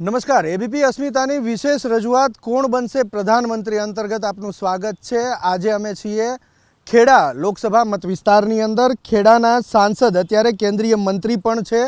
નમસ્કાર. એબીપી અસ્મિતાની વિશેષ રજૂઆત કોણ બનશે પ્રધાનમંત્રી અંતર્ગત આપનું સ્વાગત છે. આજે અમે છીએ ખેડા લોકસભા મત વિસ્તારની અંદર. ખેડાના સાંસદ, અત્યારે કેન્દ્રીય મંત્રી પણ છે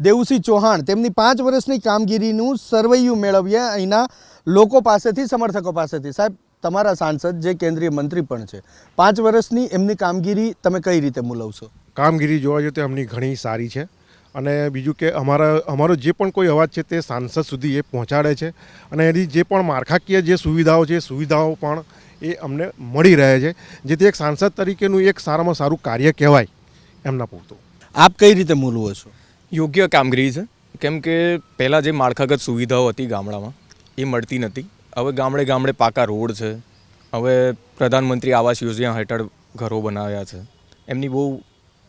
દેવુસિંહ ચૌહાણ. તેમની પાંચ વર્ષની કામગીરીનું સરવૈયું મેળવીએ અહીંના લોકો પાસેથી, સમર્થકો પાસેથી. સાહેબ, તમારા સાંસદ જે કેન્દ્રીય મંત્રી પણ છે, પાંચ વર્ષની એમની કામગીરી તમે કઈ રીતે મૂલવશો? કામગીરી જોવા જઈએ તો એમની ઘણી સારી છે. અને બીજું કે અમારા અમારો જે પણ કોઈ અવાજ છે તે સાંસદ સુધી એ પહોંચાડે છે. અને એની જે પણ માળખાકીય જે સુવિધાઓ છે એ સુવિધાઓ પણ એ અમને મળી રહે છે. જેથી એક સાંસદ તરીકેનું એક સારામાં સારું કાર્ય કહેવાય એમના પૂરતું. આપ કઈ રીતે મૂલવો છો? યોગ્ય કામગીરી છે. કેમ કે પહેલાં જે માળખાગત સુવિધાઓ હતી ગામડામાં એ મળતી નથી. હવે ગામડે ગામડે પાકા રોડ છે. હવે પ્રધાનમંત્રી આવાસ યોજના હેઠળ ઘરો બનાવ્યા છે. એમની બહુ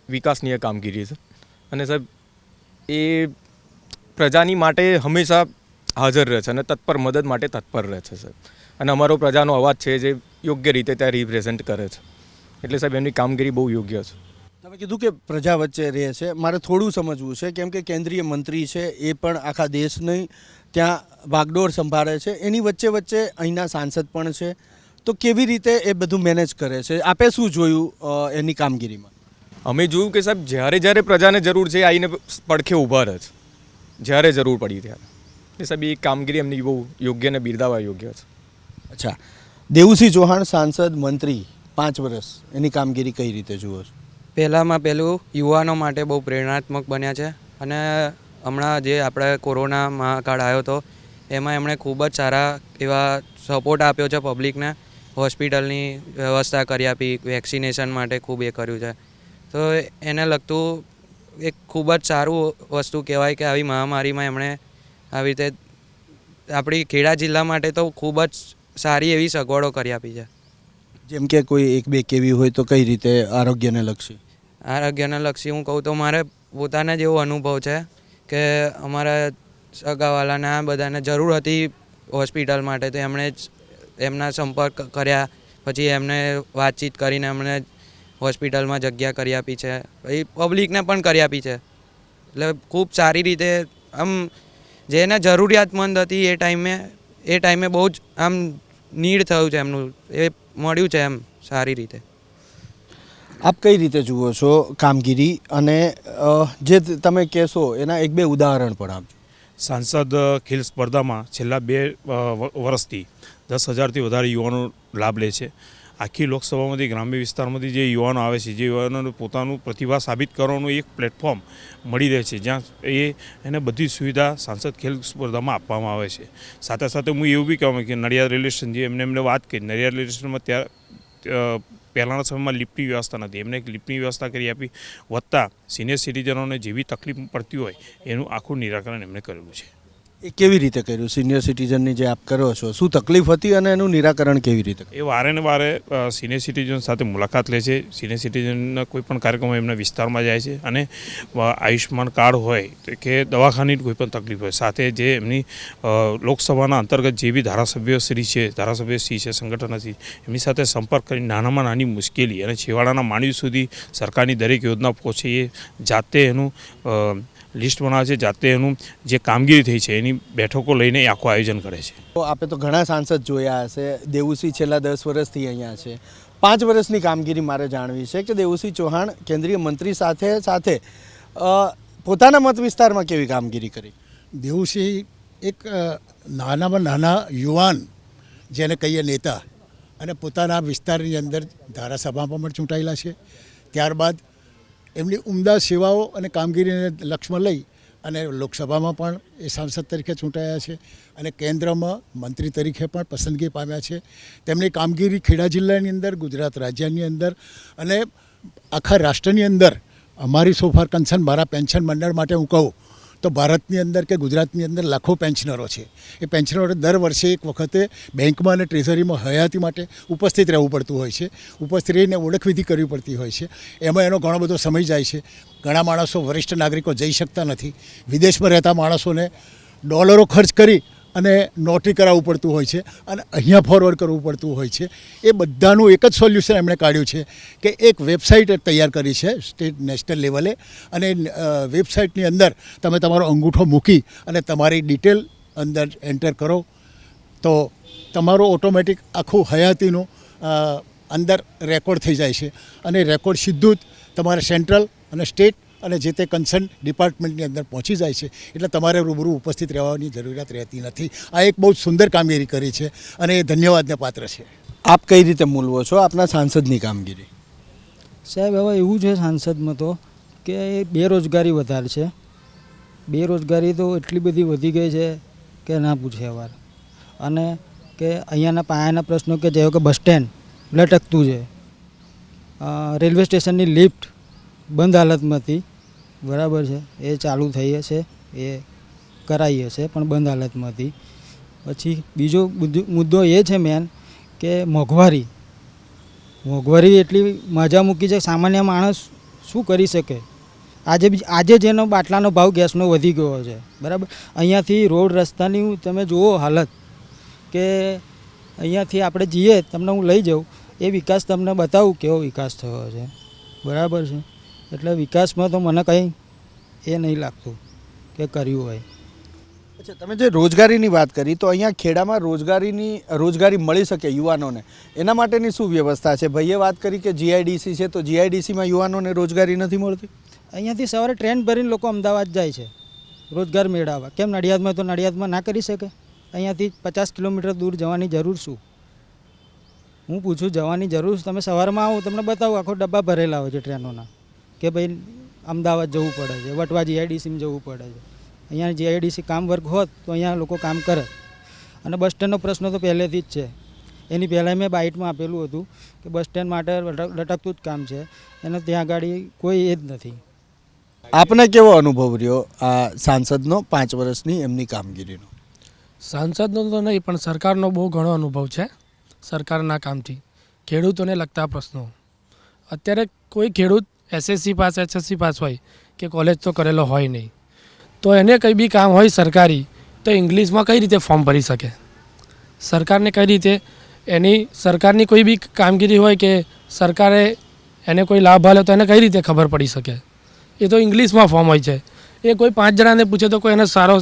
વિકાસનીય કામગીરી છે. અને સાહેબ એ પ્રજાની માટે હંમેશા હાજર રહે છે અને તત્પર મદદ માટે તત્પર રહે છે, સાહેબ. અને અમારો પ્રજાનો અવાજ છે જે યોગ્ય રીતે ત્યાં રિપ્રેઝેન્ટ કરે છે. એટલે, સાહેબ, એમની કામગીરી બહુ યોગ્ય છે. તમે કીધું કે પ્રજા વચ્ચે રહે છે. મારે થોડું સમજવું છે, કેમ કે કેન્દ્રીય મંત્રી છે, એ પણ આખા દેશની ત્યાં ભાગદોડ સંભાળે છે. એની વચ્ચે વચ્ચે અહીંના સાંસદ પણ છે. તો કેવી રીતે એ બધું મેનેજ કરે છે? આપે શું જોયું એની કામગીરીમાં? અમે જોયું કે સાહેબ જ્યારે જ્યારે પ્રજાને જરૂર છે આવીને પડખે ઊભા રહે છે. જ્યારે જરૂર પડી ત્યારે. એ સાહેબ એ કામગીરી એમની બહુ યોગ્ય અને બિરદાવા યોગ્ય છે. અચ્છા. દેવુસિંહ ચૌહાણ સાંસદ મંત્રી પાંચ વર્ષ. એની કામગીરી કઈ રીતે જુઓ છો? પહેલાંમાં પહેલું યુવાનો માટે બહુ પ્રેરણાત્મક બન્યા છે. અને હમણાં જે આપણે કોરોના મહાકાળ આવ્યો હતો એમાં એમણે ખૂબ જ સારા એવા સપોર્ટ આપ્યો છે પબ્લિકને હોસ્પિટલની વ્યવસ્થા કરી આપી વેક્સિનેશન માટે ખૂબ એ કર્યું છે. તો એને લગતું એક ખૂબ જ સારું વસ્તુ કહેવાય કે આવી મહામારીમાં એમણે આવી રીતે આપણી ખેડા જિલ્લા માટે તો ખૂબ જ સારી એવી સગવડો કરી આપી છે. જેમ કે કોઈ એક બે કેવી હોય તો કઈ રીતે આરોગ્યને લક્ષી? આરોગ્યને લક્ષી હું કહું તો મારે પોતાને જ એવો અનુભવ છે કે અમારા સગાવાલાને આ બધાને જરૂર હતી હોસ્પિટલ માટે તો એમણે જ એમના સંપર્ક કર્યા પછી એમને વાતચીત કરીને એમણે હોસ્પિટલમાં જગ્યા કરી આપી છે. પછી પબ્લિકને પણ કરી આપી છે. એટલે ખૂબ સારી રીતે આમ જેને જરૂરિયાતમંદ હતી એ ટાઈમે એ ટાઈમે બહુ જ આમ નીડ થયું છે એમનું. એ મળ્યું છે એમ સારી રીતે. આપ કઈ રીતે જુઓ છો કામગીરી? અને જે તમે કહેશો એના એક બે ઉદાહરણ પણ આપજો. સાંસદ ખેલ સ્પર્ધામાં છેલ્લા બે વર્ષથી દસ હજારથી વધારે યુવાનો લાભ લે છે. આખી લોકસભામાંથી, ગ્રામ્ય વિસ્તારમાંથી જે યુવાનો આવે છે, જે યુવાનોને પોતાનું પ્રતિભા સાબિત કરવાનું એક પ્લેટફોર્મ મળી રહે છે, જ્યાં એ એને બધી સુવિધા સાંસદ ખેલ સ્પર્ધામાં આપવામાં આવે છે. સાથે સાથે હું એવું બી કહેવા કે નડિયાદ રેલવે સ્ટેશન, જે એમને એમને વાત કરી, નડિયાદ રેલવે સ્ટેશનમાં ત્યાં પહેલાંના સમયમાં લિફ્ટની વ્યવસ્થા નથી એમને એક લિફ્ટની વ્યવસ્થા કરી આપી. વધતા સિનિયર સિટીઝનોને જેવી તકલીફ પડતી હોય, એનું આખું નિરાકરણ એમણે કરેલું છે. એ કેવી રીતે કર્યું? સિનિયર સિટીઝનની જે આપ કરો છો, શું તકલીફ હતી અને એનું નિરાકરણ કેવી રીતે એ વારે ને વારે સિનિયર સિટીઝન સાથે મુલાકાત લે છે. સિનિયર સિટીઝનના કોઈ પણ કાર્યક્રમ એમના વિસ્તારમાં જાય છે અને આયુષ્યમાન કાર્ડ હોય કે દવાખાની કોઈ પણ તકલીફ હોય. સાથે જે એમની લોકસભાના અંતર્ગત જે બી ધારાસભ્ય શ્રી છે, ધારાસભ્ય શ્રી છે સંગઠનથી એમની સાથે સંપર્ક કરી નાનામાં નાની મુશ્કેલી અને છેવાડાના માનવી સુધી સરકારની દરેક યોજના પહોંચે એ જાતે એનું લિસ્ટ બનાવે છે જાતે એનું જે કામગીરી થઈ છે એની બેઠકો લઈને એ આખું આયોજન કરે છે. તો આપણે તો ઘણા સાંસદ જોયા હશે દેવુસિંહ છેલ્લા દસ વર્ષથી અહીંયા છે. પાંચ વર્ષની કામગીરી મારે જાણવી છે કે દેવુસિંહ ચૌહાણ કેન્દ્રીય મંત્રી સાથે સાથે પોતાના મત વિસ્તારમાં કેવી કામગીરી કરી? દેવુસિંહ એક નાનામાં નાના યુવાન જેને કહીએ નેતા અને પોતાના વિસ્તારની અંદર ધારાસભામાં પણ ચૂંટાયેલા છે. ત્યારબાદ એમની ઉમદા સેવાઓ અને કામગીરીને લક્ષ્યમાં લઈ અને લોકસભામાં પણ એ સાંસદ તરીકે ચૂંટાયા છે અને કેન્દ્રમાં મંત્રી તરીકે પણ પસંદગી પામ્યા છે. તેમની કામગીરી ખેડા જિલ્લાની અંદર, ગુજરાત રાજ્યની અંદર અને આખા રાષ્ટ્રની અંદર અમારી સોફાર કન્સર્ન મારા પેન્શન મંડળ માટે હું કહું તો ભારતની અંદર કે ગુજરાતની અંદર લાખો પેન્શનરો છે. એ પેન્શનરો દર વર્ષે એક વખતે બેંકમાં અને ટ્રેઝરીમાં હયાતી માટે ઉપસ્થિત રહેવું પડતું હોય છે. ઉપસ્થિત રહીને ઓળખવિધિ કરવી પડતી હોય છે. એમાં એનો ઘણો બધો સમય જાય છે. ઘણા માણસો વરિષ્ઠ નાગરિકો જઈ શકતા નથી. વિદેશમાં રહેતા માણસોને ડોલરો ખર્ચ કરી અને નોટરી કરાવવું પડતું હોય છે અને અહીંયા ફોરવર્ડ કરવું પડતું હોય છે. એ બધાનું એક જ સોલ્યુશન એમણે કાઢ્યું છે કે એક વેબસાઇટ તૈયાર કરી છે સ્ટેટ નેશનલ લેવલે અને વેબસાઇટની અંદર તમે તમારો અંગૂઠો મૂકી અને તમારી ડિટેલ અંદર એન્ટર કરો. તો તમારું ઓટોમેટિક આખું હયાતીનું અંદર રેકોર્ડ થઈ જાય છે. અને રેકોર્ડ સીધું જ તમારે સેન્ટ્રલ અને સ્ટેટ અને જે તે કન્સર્ન ડિપાર્ટમેન્ટની અંદર પહોંચી જાય છે, એટલે તમારે રૂબરૂ ઉપસ્થિત રહેવાની જરૂરિયાત રહેતી નથી. આ એક બહુ સુંદર કામગીરી કરી છે અને એ ધન્યવાદને પાત્ર છે. આપ કઈ રીતે મૂલવો છો? આપના સાંસદની કામગીરી. સાહેબ, હવે એવું છે સાંસદમાં તો કે બેરોજગારી વધારે છે. બેરોજગારી તો એટલી બધી વધી ગઈ છે કે ના પૂછે વાર અને કે અહીંયાના પાયાના પ્રશ્નો કે જેવો કે બસ સ્ટેન્ડ લટકતું છે. રેલવે સ્ટેશનની લિફ્ટ બંધ હાલતમાં હતી. બરાબર છે. એ ચાલુ થઈ હશે. એ કરાઈ હશે પણ બંધ હાલતમાં હતી પછી બીજો મુદ્દો- એ છે મેન કે મોંઘવારી. મોંઘવારી એટલી મજા મૂકી છે સામાન્ય માણસ શું કરી શકે? આજે આજે જેનો બાટલાનો ભાવ ગેસનો વધી ગયો છે. બરાબર? અહીંયાથી રોડ રસ્તાની તમે જુઓ હાલત કે અહીંયાથી આપણે જઈએ, તમને હું લઈ જાઉં. એ વિકાસ તમને બતાવું કેવો વિકાસ થયો છે. બરાબર છે? એટલે વિકાસમાં તો મને કંઈ એ નહીં લાગતું કે કર્યું હોય. અચ્છા તમે જે રોજગારીની વાત કરી તો અહીંયા ખેડામાં રોજગારીની રોજગારી મળી શકે યુવાનોને. એના માટેની શું વ્યવસ્થા છે? ભાઈએ વાત કરી કે જીઆઈડીસી છે તો જીઆઈડીસીમાં યુવાનોને રોજગારી નથી મળતી? અહીંયાથી સવારે ટ્રેન ભરીને લોકો અમદાવાદ જાય છે રોજગાર મેળવવા. કેમ નડિયાદમાં તો નડિયાદમાં ના કરી શકે? અહીંયાથી પચાસ કિલોમીટર દૂર જવાની જરૂર શું? હું પૂછું જવાની જરૂર? તમે સવારમાં આવો તમને બતાવું આખો ડબ્બા ભરેલા હોય છે ટ્રેનોના. કે ભાઈ અમદાવાદ જવું પડે છે વટવા જીઆઈડીસીમાં જવું પડે છે. અહીંયા જીઆઈડીસી કામ વર્ગ હોત તો અહીંયા લોકો કામ કરે. અને બસ સ્ટેન્ડનો પ્રશ્ન તો પહેલેથી જ છે. એની પહેલાં મેં બાઇટમાં આપેલું હતું કે બસ સ્ટેન્ડ માટે લટક- લટકતું જ કામ છે. એને ત્યાં આગળ કોઈ એ જ નથી. આપને કેવો અનુભવ રહ્યો આ સાંસદનો પાંચ વર્ષની એમની કામગીરીનો? સાંસદનો તો નહીં પણ સરકારનો બહુ ઘણો અનુભવ છે સરકારના કામથી. ખેડૂતોને લગતા પ્રશ્નો. અત્યારે કોઈ ખેડૂત એસએસસી પાસ એસએસસી પાસ હોય કે કોલેજ તો કરેલો હોય નહીં. તો એને કંઈ બી કામ હોય સરકારી, તો ઇંગ્લિશમાં કઈ રીતે ફોર્મ ભરી શકે? સરકારને કઈ રીતે એની, સરકારની કોઈ બી કામગીરી હોય કે સરકારે એને કોઈ લાભ આવે તો એને કઈ રીતે ખબર પડી શકે? એ તો ઇંગ્લિશમાં ફોર્મ હોય છે. એ કોઈ પાંચ જણાને પૂછે તો કોઈ એને સારો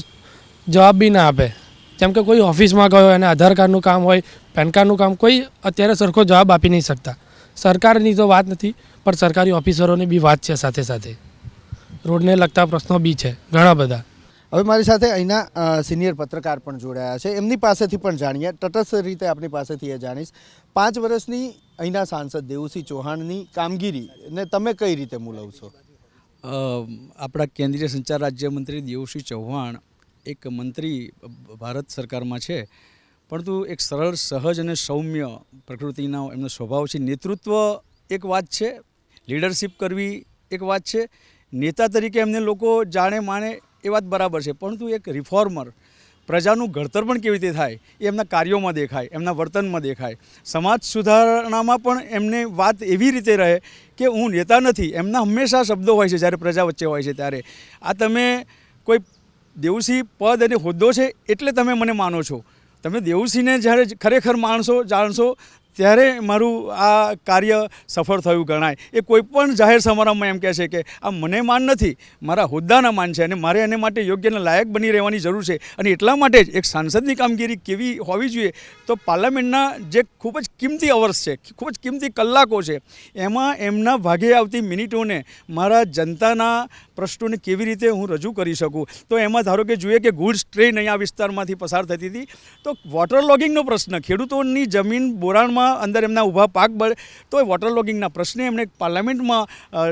જવાબ બી ના આપે. જેમ કે કોઈ ઓફિસમાં ગયો, એને આધાર કાર્ડનું કામ હોય પેન કાર્ડનું કામ, કોઈ અત્યારે સરખો જવાબ આપી નહીં શકતા. સરકારની તો વાત નથી પણ સરકારી ઓફિસરોની બી વાત છે સાથે સાથે. રોડને લગતા પ્રશ્નો બી છે ઘણા બધા. હવે મારી સાથે અહીંના સિનિયર પત્રકાર પણ જોડાયા છે. એમની પાસેથી પણ જાણીએ. તટસ્થ રીતે આપની પાસેથી એ જાણીશ. પાંચ વર્ષની અહીંના સાંસદ દેવુસિંહ ચૌહાણની કામગીરી ને તમે કઈ રીતે મૂલવશો? આપણા કેન્દ્રીય સંચાર રાજ્યમંત્રી દેવુસિંહ ચૌહાણ એક મંત્રી ભારત સરકારમાં છે. પરંતુ એક સરળ, સહજ અને સૌમ્ય પ્રકૃતિનો એમનો સ્વભાવ છે. નેતૃત્વ એક વાત છે લીડરશિપ કરવી એક વાત છે, નેતા તરીકે એમને લોકો જાણે માણે એ વાત બરાબર છે. પરંતુ એક રિફોર્મર પ્રજાનું ઘડતર પણ કેવી રીતે થાય? એ એમના કાર્યોમાં દેખાય, એમના વર્તનમાં દેખાય. સમાજ સુધારણામાં પણ એમને વાત એવી રીતે રહે કે હું નેતા નથી. એમના હંમેશા શબ્દો હોય છે જ્યારે પ્રજા વચ્ચે હોય છે ત્યારે. આ તમે કોઈ દેવસી પદ અને હોદ્દો છે એટલે તમે મને માનો છો. તમે દેવસિંહને જ્યારે ખરેખર માણશો જાણશો ત્યારે મારું આ કાર્ય સફળ થયું ગણાય, એ કોઈ પણ જાહેર સમારંભમાં એમ કહે છે કે, આ મને માન નથી, મારા હોદ્દાના માન છે અને મારે એને માટે યોગ્યને લાયક બની રહેવાની જરૂર છે અને એટલા માટે જ એક સાંસદની કામગીરી કેવી હોવી જોઈએ. તો પાર્લામેન્ટના જે ખૂબ જ કિંમતી અવર્સ છે, ખૂબ જ કિંમતી કલાકો છે, એમાં એમના ભાગે આવતી મિનિટોને મારા જનતાના પ્રશ્નોને કેવી રીતે હું રજૂ કરી શકું? તો એમાં ધારો કે જોઈએ કે ગુડ્સ ટ્રેન અહીંયા વિસ્તારમાંથી પસાર થતી હતી. તો વોટર લોગિંગનો પ્રશ્ન, ખેડૂતોની જમીન બોરાણમાં અંદર એમના ઊભા પાક બળે તો એ વોટર લોગિંગના પ્રશ્ને એમણે પાર્લામેન્ટમાં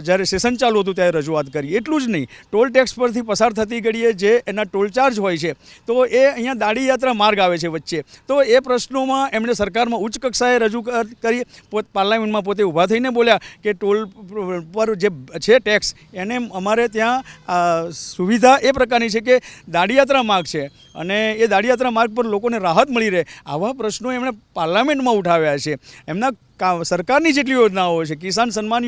જ્યારે સેશન ચાલુ હતું ત્યારે રજૂઆત કરી. એટલું જ નહીં ટોલ ટેક્સ પરથી પસાર થતી ઘડીએ જે એના ટોલ ચાર્જ હોય છે, તો એ અહીંયા દાડી યાત્રા માર્ગ આવે છે વચ્ચે. તો એ પ્રશ્નોમાં એમણે સરકારમાં ઉચ્ચ કક્ષાએ રજૂ કરી, પોત, પાર્લામેન્ટમાં પોતે ઊભા થઈને બોલ્યા કે ટોલ પર જે છે ટેક્સ એને અમારે ત્યાં સુવિધા એ પ્રકારની છે કે દાંડીયાત્રા માર્ગ છે. અને એ દાંડીયાત્રા માર્ગ પર લોકોને રાહત મળી રહે. આવા પ્રશ્નો એમણે પાર્લામેન્ટમાં ઉઠાવ્યા છે. એમના સરકારની જેટલી યોજનાઓ છે, કિસાન સન્માન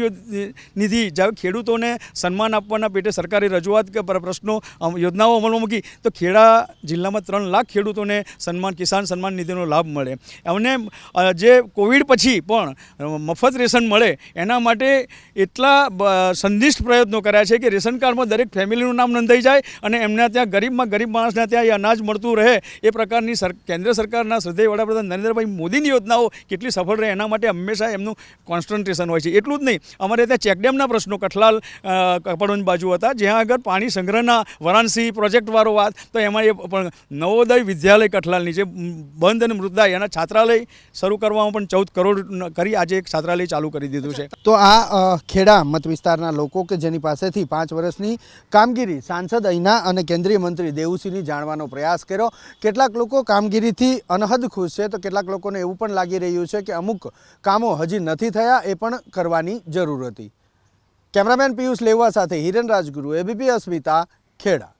નિધિ જ્યારે ખેડૂતોને સન્માન આપવાના પેટે સરકારે રજૂઆત કે પ્રશ્નો યોજનાઓ અમલમાં મૂકી, તો ખેડા જિલ્લામાં ત્રણ લાખ ખેડૂતોને સન્માન, કિસાન સન્માન નિધિનો લાભ મળે. એમને જે કોવિડ પછી પણ મફત રેશન મળે, એના માટે એટલા સંદિષ્ટ પ્રયત્નો કર્યા છે કે રેશન કાર્ડમાં દરેક ફેમિલીનું નામ નોંધાઈ જાય અને એમના ત્યાં ગરીબમાં ગરીબ માણસને ત્યાં એ અનાજ મળતું રહે. એ પ્રકારની કેન્દ્ર સરકારના શ્રદ્ધેય વડાપ્રધાન નરેન્દ્રભાઈ મોદીની યોજનાઓ કેટલી સફળ રહે, એના માટે હંમેશા એમનું કોન્સન્ટ્રેશન હોય છે. એટલું જ નહીં, અમારે ત્યાં ચેકડેમના પ્રશ્નો, કઠલાલ કપડોની બાજુ હતા, જ્યાં આગળ પાણી સંગ્રહના વારાણસી પ્રોજેક્ટવાળો વાત, તો એમાં એ પણ નવોદય વિદ્યાલય કઠલાલની જે બંધ અને મૃતદાય એના છાત્રાલય શરૂ કરવામાં પણ ચૌદ કરોડ કરી આજે એક છાત્રાલય ચાલુ કરી દીધું છે. તો આ ખેડા મત વિસ્તારના લોકો કે જેની પાસેથી પાંચ વર્ષની કામગીરી સાંસદ અહીંના અને કેન્દ્રીય મંત્રી દેવુસિંહની જાણવાનો પ્રયાસ કર્યો. કેટલાક લોકો કામગીરીથી અનહદ ખુશ છે, તો કેટલાક લોકોને એવું પણ લાગી રહ્યું છે કે અમુક કામો હજી નથી થયા એ પણ કરવાની જરૂર હતી. કેમેરામેન પિયુષ લેવા સાથે હિરેન રાજગુરુ, એબીપી અસ્મિતા, ખેડા.